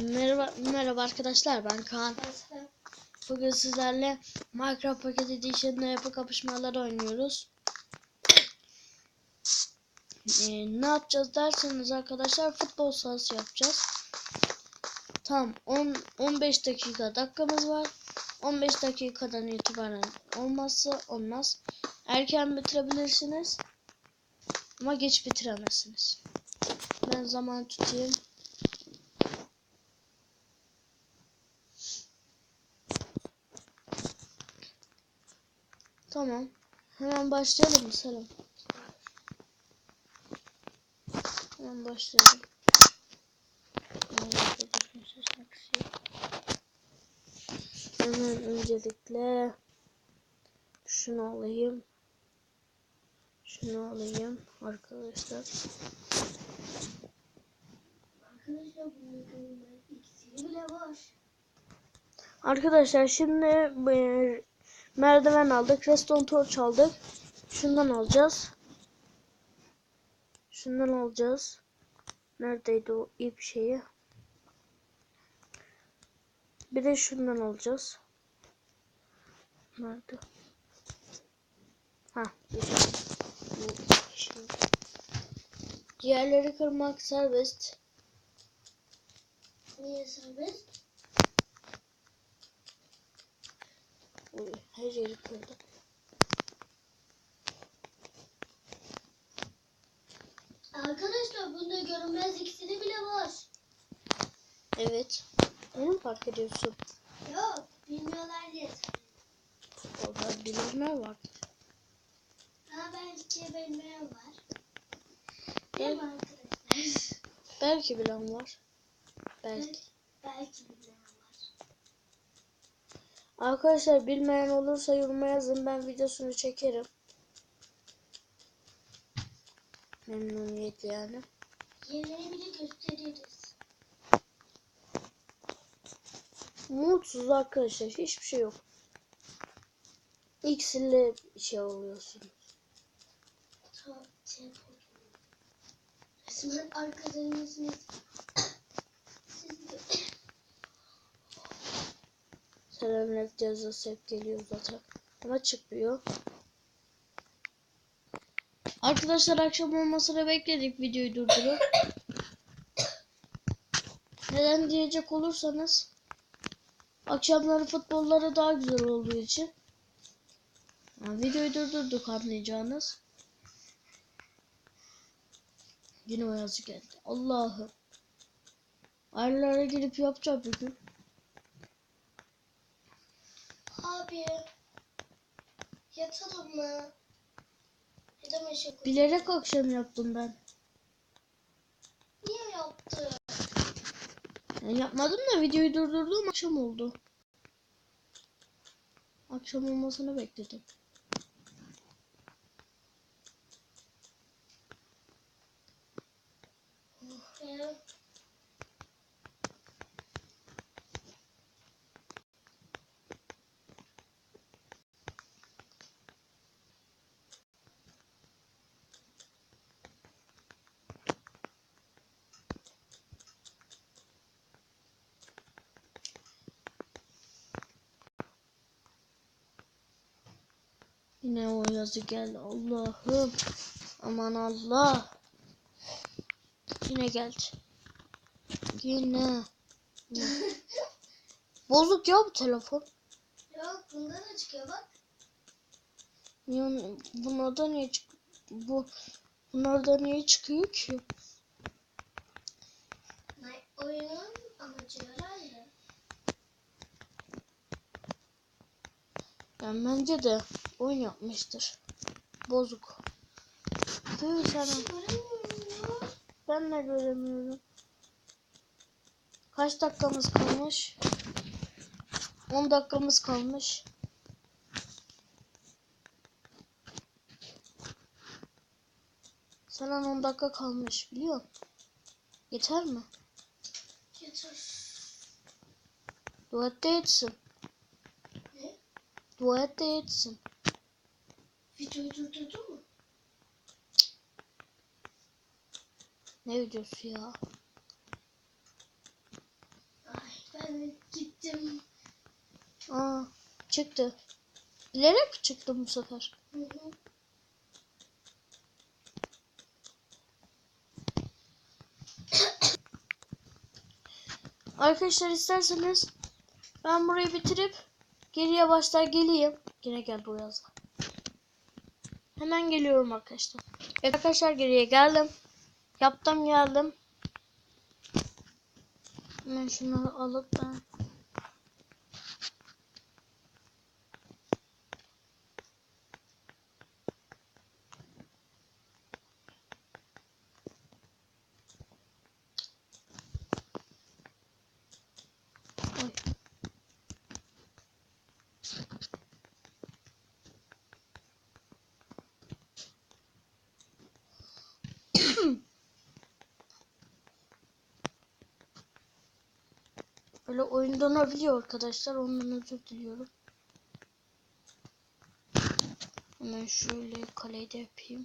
Merhaba, merhaba arkadaşlar ben Kaan. Bugün sizlerle Minecraft Pocket Edition'da yapı kapışmaları oynuyoruz. Ee, ne yapacağız derseniz arkadaşlar futbol sahası yapacağız. Tam 10 15 dakika dakikamız var. 15 dakikadan itibaren olmazsa olmaz. Erken bitirebilirsiniz. Ama geç bitiremezsiniz. Ben zaman tutayım. Tamam. Hemen başlayalım mı Selam? Hemen başlayalım. Hemen öncelikle şunu alayım. Şunu alayım arkadaşlar. Arkadaşlar şimdi merdiven aldık. Redstone torch aldık. Şundan alacağız. Şundan alacağız. Neredeydi o ip şeyi? Bir de şundan alacağız. Nerede? Ha, güzel. Bu şimdi. Diğerleri kırmak serbest. Niye serbest? Uy, her yeri kırdım. Arkadaşlar bunda görünmez iksiri bile var. Evet. Onu fark ediyorsun? Yok bilmiyorlar diye. Orada bilenler var. Ha belki bilmeyen var. Değil mi arkadaşlar? Belki bilen var. Belki. belki var. Arkadaşlar bilmeyen olursa yoruma yazın. Ben videosunu çekerim. Memnuniyetle yani. Yerleri bile gösteririz. Mutsuz arkadaşlar. Hiçbir şey yok. İksirle şey oluyorsun. Ta şey yapalım. Resmen arkadanızınız. Siz de Selamünaleyküm cezası hep geliyor zaten. Ama çıkmıyor. Arkadaşlar akşam olmasını bekledik videoyu durdurup. Neden diyecek olursanız akşamları futbolları daha güzel olduğu için yani videoyu durdurduk anlayacağınız. Yine o yazı geldi. Allah'ım. Ayarlara girip yapacağım bir. Abi yatalım mı? Ya da meşe Bilerek akşam yaptım ben. Niye yaptı? Yani yapmadım da videoyu durdurdum akşam oldu. Akşam olmasını bekledim. Ee, Yine o yazı geldi. Allah'ım. Aman Allah. Yine geldi. Yine. Bozuk ya bu telefon. Yok bunda da çıkıyor bak. Yani bunlardan niye çık bu bunlardan niye çıkıyor ki? Oyunun amacı herhalde. Yani bence de oyun yapmıştır. Bozuk. Tüh sana. Ben de göremiyorum. Kaç dakikamız kalmış? 10 dakikamız kalmış. Sana 10 dakika kalmış biliyor musun? Yeter mi? Yeter. Dua et de yetsin. Ne? Et de yetsin. Videoyu durdurdun mu? Ne videosu ya? Evet gittim. Aa çıktı. Bilerek çıktı bu sefer? Hı hı. Arkadaşlar isterseniz ben burayı bitirip geriye başlar geleyim. Yine geldi o yazı. Hemen geliyorum arkadaşlar. Evet arkadaşlar geriye geldim. Yaptım geldim. Hemen şunları alıp ben Oy. Böyle oyun donabiliyor arkadaşlar. Ondan özür diliyorum. Hemen şöyle kaleyi de yapayım.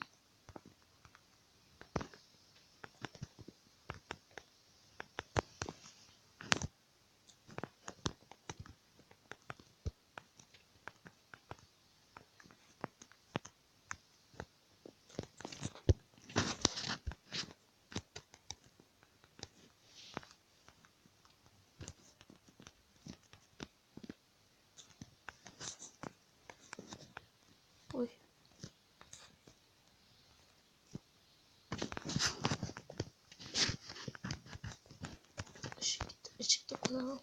Oy. Işık gitti. Işık da kullanalım.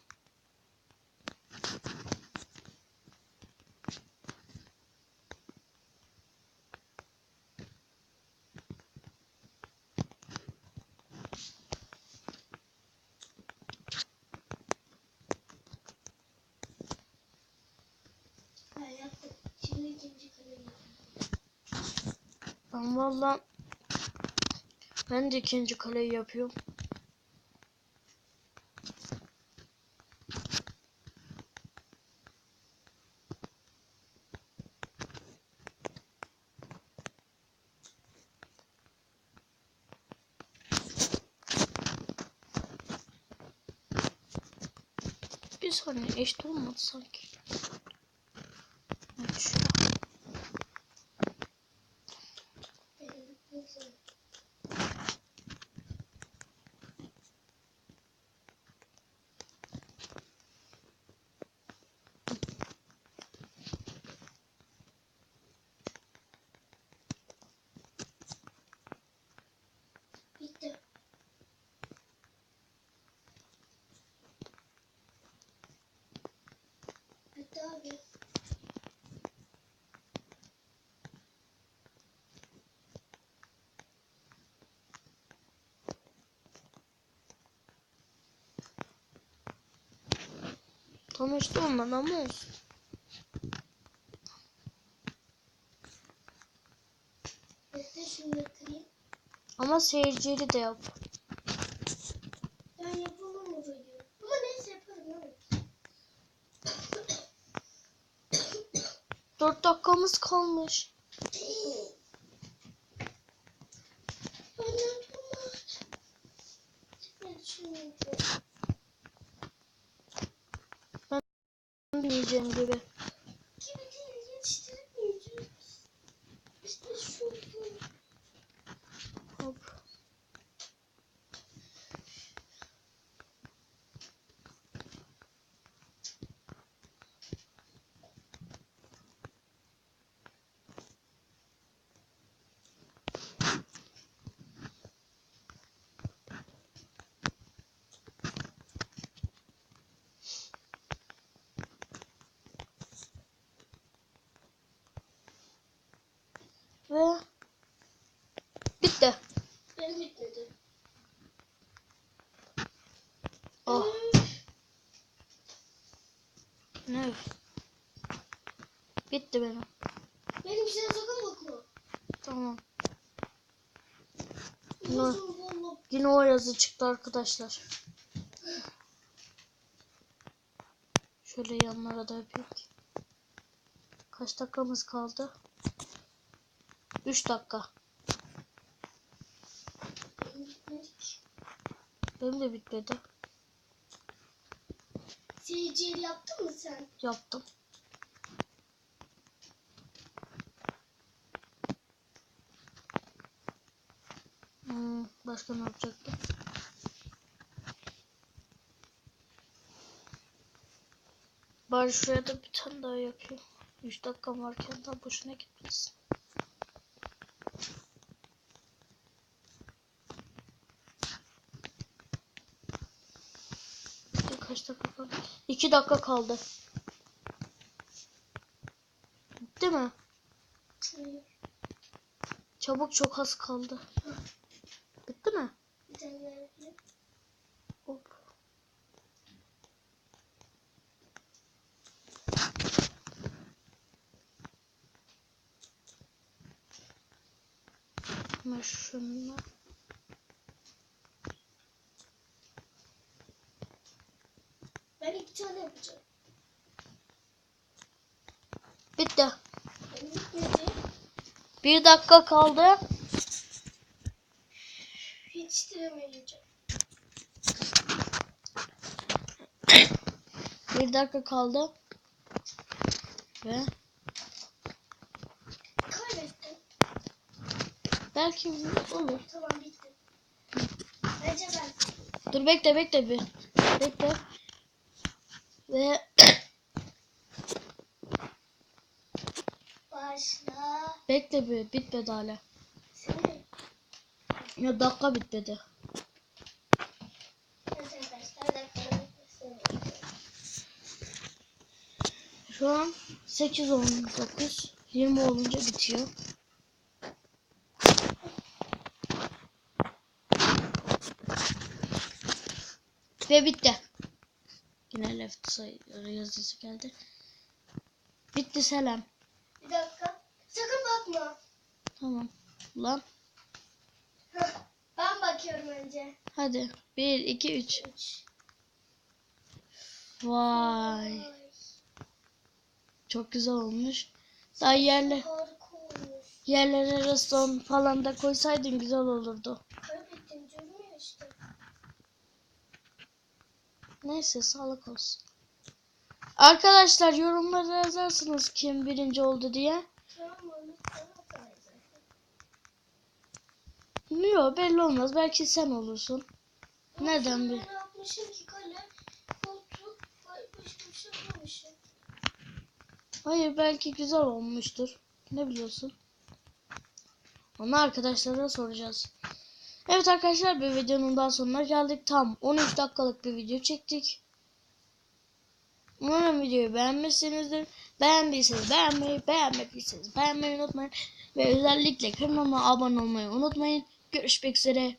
Ben yaptım. Şimdi ikinci kaleyi Ben valla ben de ikinci kaleyi yapıyorum. Bir saniye eşit olmadı sanki. Evet, şu- Benim neyse. Bitti. Bitti abi. Tam eşit olmadı ama olsun. Ama seyirciyle de yap. Ben yapamam orayı. Ama neyse yaparım evet. 4 dakikamız kalmış. Ben gibi. Gibi değil yetiştiremeyeceğiz. İşte şu bu. Hop. Ve bitti. Oh. Ne? Bitti benim. Benim size sakın bakma. Tamam. Ne? Nasıl valla Yine o yazı çıktı arkadaşlar. Şöyle yanlara da yapayım. Kaç dakikamız kaldı? 3 dakika. Benim de bitmedi. Seyirciyi yaptın mı sen? Yaptım. Hmm, başka ne yapacaktım? Bari şuraya da bir tane daha yapayım. 3 dakika varken daha boşuna gitmesin. Bir Kaç dakika kaldı? 2 dakika kaldı. Bitti mi? Hayır. Çabuk çok az kaldı. Bitti mi? Hop. Hemen. Ben iki tane yapacağım. Bitti. Bitmedi. Bir dakika kaldı. Hiç demeyeceğim. Bir dakika kaldı. Ve Kaybettim. belki olur. Tamam bitti. Bence ben. Dur bekle bekle bir. Bekle. Ve Başla. bekle bir. Bitmedi hala. Seni. Ya dakika bitmedi. Şu an 8 19 20 olunca bitiyor. Ve bitti. Yine left sayı yazısı geldi. Bitti selam. Bir dakika. Sakın bakma. Tamam. Lan Ben bakıyorum önce. hadi. 1 2 3. Üç. Vay. Ay, Çok güzel olmuş. Daha olmuş. yerlere restoran falan da koysaydın güzel olurdu. Kaybettim diyorum ya işte. Neyse sağlık olsun. Arkadaşlar yorumlara yazarsınız kim birinci oldu diye. Yok belli olmaz. Belki sen olursun. Nereden Ama bil- sonra Ne yapmışım ki kale? Koltuk. Ay başka bir. Hayır belki güzel olmuştur. Ne biliyorsun? Onu arkadaşlara soracağız. Evet arkadaşlar bir videonun daha sonuna geldik. Tam 13 dakikalık bir video çektik. Umarım videoyu beğenmişsinizdir. Beğendiyseniz beğenmeyi, beğenmediyseniz beğenmeyi unutmayın. Ve özellikle kanalıma abone olmayı unutmayın. Görüşmek üzere.